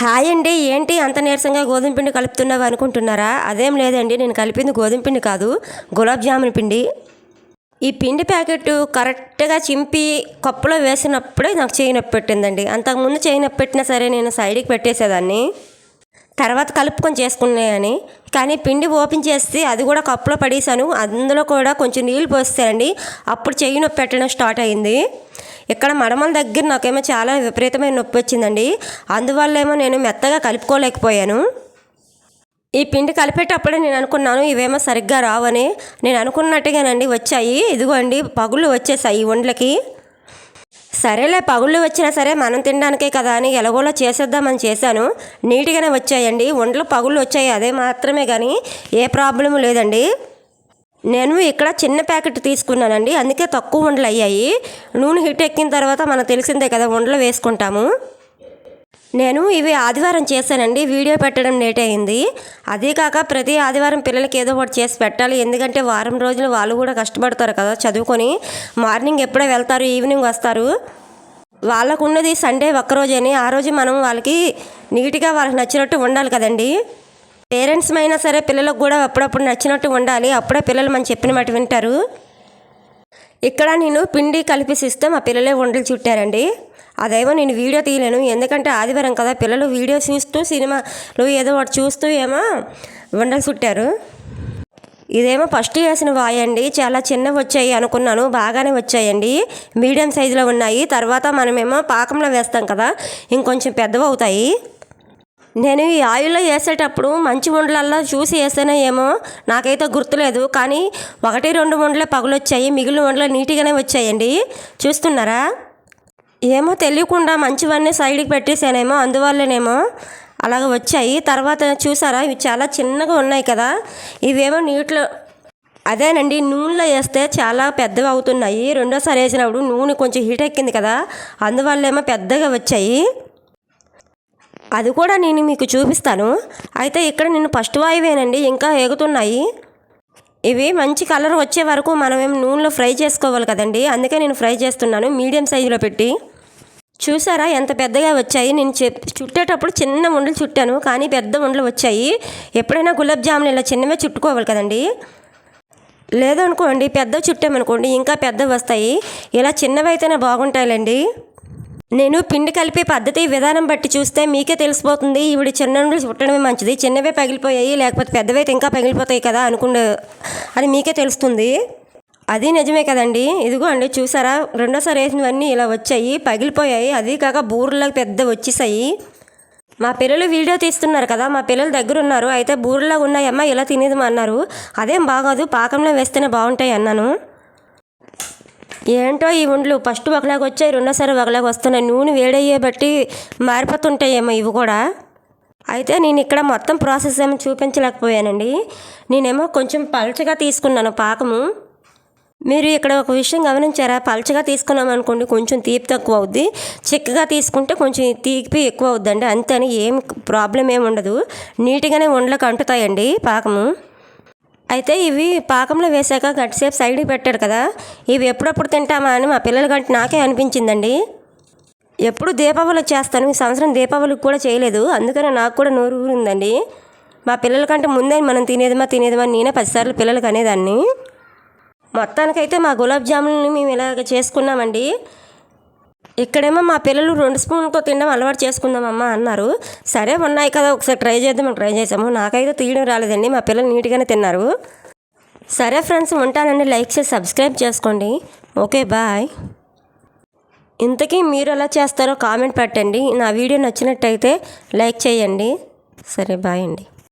Hi అండి ఏంటి అంత నీరసంగా గోధుమ పిండి కలుపుతున్నావు అనుకుంటున్నారా? అదేం లేదండి నేను కలిపింది గోధుమ పిండి కాదు గులాబ్ జామున్ పిండి. ఈ పిండి ప్యాకెట్ కరెక్ట్గా చింపి కప్పులో వేసినప్పుడే నాకు చేయి నొప్పి పెట్టిందండి. అంతకుముందు చేయి నొప్పి పెట్టినా సరే నేను సైడ్కి పెట్టేసేదాన్ని. తర్వాత కలుపుకొని చేసుకున్నాయని. కానీ పిండి ఓపెన్ చేస్తే అది కూడా కప్పులో పడేసాను. అందులో కూడా కొంచెం నీళ్ళు పోస్తానండి అప్పుడు చెయ్యి నొప్పి పెట్టడం స్టార్ట్ అయింది. ఇక్కడ మడమల దగ్గర నాకేమో చాలా విపరీతమైన నొప్పి వచ్చిందండి. అందువల్ల ఏమో నేను మెత్తగా కలుపుకోలేకపోయాను. ఈ పిండి కలిపేటప్పుడే నేను అనుకున్నాను ఇవేమో సరిగ్గా రావని. నేను అనుకున్నట్టుగానండి వచ్చాయి. ఇదిగోండి పగుళ్ళు వచ్చేసాయి ఈ వండ్లకి సరేలే పగుళ్ళు వచ్చినా సరే మనం తినడానికే కదా అని ఎలాగోలా చేసేద్దామని చేశాను. నీట్గానే వచ్చాయండి. ఒంట్లో పగుళ్ళు వచ్చాయి అదే మాత్రమే కానీ ఏ ప్రాబ్లము లేదండి. నేను ఇక్కడ చిన్న ప్యాకెట్ తీసుకున్నానండి. అందుకే తక్కువ ఉండలు అయ్యాయి. నూనె హీట్ ఎక్కిన తర్వాత మనకు తెలిసిందే కదా ఉండలు వేసుకుంటాము. నేను ఇవి ఆదివారం చేశానండి. వీడియో పెట్టడం లేట్ అయింది. అదే కాక ప్రతి ఆదివారం పిల్లలకి ఏదో ఒకటి చేసి పెట్టాలి. ఎందుకంటే వారం రోజులు వాళ్ళు కూడా కష్టపడతారు కదా చదువుకొని. మార్నింగ్ ఎప్పుడో వెళ్తారు ఈవినింగ్ వస్తారు. వాళ్ళకు ఉన్నది సండే ఒక్కరోజని ఆ రోజు మనం వాళ్ళకి నీట్గా వాళ్ళకి నచ్చినట్టు ఉండాలి కదండీ. పేరెంట్స్ అయినా సరే పిల్లలకు కూడా అప్పుడప్పుడు నచ్చినట్టు ఉండాలి. అప్పుడే పిల్లలు మనం చెప్పిన మాట వింటారు. ఇక్కడ నేను పిండి కలిపిసిస్తే మా పిల్లలే వంటలు చుట్టారండి. అదేమో నేను వీడియో తీయలేను. ఎందుకంటే ఆదివారం కదా పిల్లలు వీడియో చూస్తూ సినిమాలు ఏదో ఒకటి చూస్తూ ఏమో వంటలు చుట్టారు. ఇదేమో ఫస్ట్ వేసిన వాయి అండి. చాలా చిన్నవి వచ్చాయి అనుకున్నాను. బాగానే వచ్చాయండి. మీడియం సైజులో ఉన్నాయి. తర్వాత మనమేమో పాకంలో వేస్తాం కదా. ఇంకొంచెం పెద్దవి అవుతాయి. నేను ఈ ఆయిల్లో వేసేటప్పుడు మంచి ఉండలల్లో చూసి వేసానో ఏమో నాకైతే గుర్తులేదు. కానీ ఒకటి రెండు వండలే పగులొచ్చాయి. మిగిలిన వండలు నీట్గానే వచ్చాయండి. చూస్తున్నారా? ఏమో తెలియకుండా మంచివన్నీ సైడ్కి పెట్టేసానేమో అందువల్లనేమో అలాగ వచ్చాయి. తర్వాత చూసారా? ఇవి చాలా చిన్నగా ఉన్నాయి కదా. ఇవేమో నీటిలో అదేనండి నూనెలో వేస్తే చాలా పెద్దవి అవుతున్నాయి. రెండోసారి వేసినప్పుడు నూనె కొంచెం హీట్ ఎక్కింది కదా. అందువల్ల ఏమో పెద్దగా వచ్చాయి. అది కూడా నేను మీకు చూపిస్తాను. అయితే ఇక్కడ నేను ఫస్ట్ వాయువేనండి ఇంకా ఎగుతున్నాయి. ఇవి మంచి కలర్ వచ్చే వరకు మనం ఏం నూనెలో ఫ్రై చేసుకోవాలి కదండి అందుకే నేను ఫ్రై చేస్తున్నాను మీడియం సైజులో పెట్టి. చూసారా ఎంత పెద్దగా వచ్చాయి? నేను చెప్ చుట్టేటప్పుడు చిన్న ఉండలు చుట్టాను కానీ పెద్ద ఉండలు వచ్చాయి. ఎప్పుడైనా గులాబ్ జామున్ ఇలా చిన్నవే చుట్టుకోవాలి కదండి. లేదనుకోండి పెద్ద చుట్టామనుకోండి ఇంకా పెద్దవి వస్తాయి. ఇలా చిన్నవి అయితేనే నేను పిండి కలిపే పద్ధతి విధానం బట్టి చూస్తే మీకే తెలిసిపోతుంది. ఇవి చిన్న నుండి చుట్టడమే మంచిది. చిన్నవే పగిలిపోయాయి లేకపోతే పెద్దవైతే ఇంకా పగిలిపోతాయి కదా అనుకుండే అని మీకే తెలుస్తుంది. అది నిజమే కదండి. ఇదిగో అండి చూసారా? రెండోసారి వేసినవన్నీ ఇలా వచ్చాయి పగిలిపోయాయి. అది కాక బూరెలకు పెద్ద వచ్చేసాయి. మా పిల్లలు వీడియో తీస్తున్నారు కదా మా పిల్లలు దగ్గర ఉన్నారు. అయితే బూరెలాగా ఉన్నాయమ్మా ఇలా తినేది అన్నారు. అదేం బాగోదు పాకంలో వేస్తేనే బాగుంటాయి అన్నాను. ఏంటో ఈ ఉండ్లు? ఫస్ట్ ఒకలాగా వచ్చాయి రెండోసారి ఒకలాగా వస్తున్నాయి. నూనె వేడయ్యే బట్టి మారిపోతుంటాయేమో ఇవి కూడా. అయితే నేను ఇక్కడ మొత్తం ప్రాసెస్ ఏమో చూపించలేకపోయానండి. నేనేమో కొంచెం పలుచగా తీసుకున్నాను పాకము. మీరు ఇక్కడ ఒక విషయం గమనించారా? పలుచగా తీసుకున్నాం అనుకోండి కొంచెం తీపి తక్కువ అవుద్ది. చిక్కగా తీసుకుంటే కొంచెం తీపి ఎక్కువ అవుద్దండి. అంతేని ఏం ప్రాబ్లం ఏమి ఉండదు. నీట్గానే వండలకు అంటుతాయండి పాకము. అయితే ఇవి పాకంలో వేసాక గట్టిసేపు సైడ్కి పెట్టాడు కదా. ఇవి ఎప్పుడప్పుడు తింటామా అని మా పిల్లల గంట నాకే అనిపించిందండి. ఎప్పుడు దీపావళి చేస్తాను. ఈ సంవత్సరం దీపావళికి కూడా చేయలేదు. అందుకనే నాకు కూడా నోరు ఊరుందండి. మా పిల్లల కంటే ముందే మనం తినేదమా తినేదమా నేనే పదిసార్లు పిల్లలకి అనేదాన్ని. మొత్తానికైతే మా గులాబ్ జాములని మేము ఇలాగ చేసుకున్నామండి. ఇక్కడేమో మా పిల్లలు రెండు స్పూన్లతో తినడం అలవాటు చేసుకుందామమ్మా అన్నారు. సరే ఉన్నాయి కదా ఒకసారి ట్రై చేద్దామని ట్రై చేసాము నాకైతే తీయడం రాలేదండి మా పిల్లలు నీట్గానే తిన్నారు. సరే ఫ్రెండ్స్ ఉంటానండి. లైక్ చేసి సబ్స్క్రైబ్ చేసుకోండి. Okay bye. ఇంతకీ మీరు ఎలా చేస్తారో కామెంట్ పెట్టండి. నా వీడియో నచ్చినట్టయితే లైక్ చేయండి. సరే బాయ్ అండి.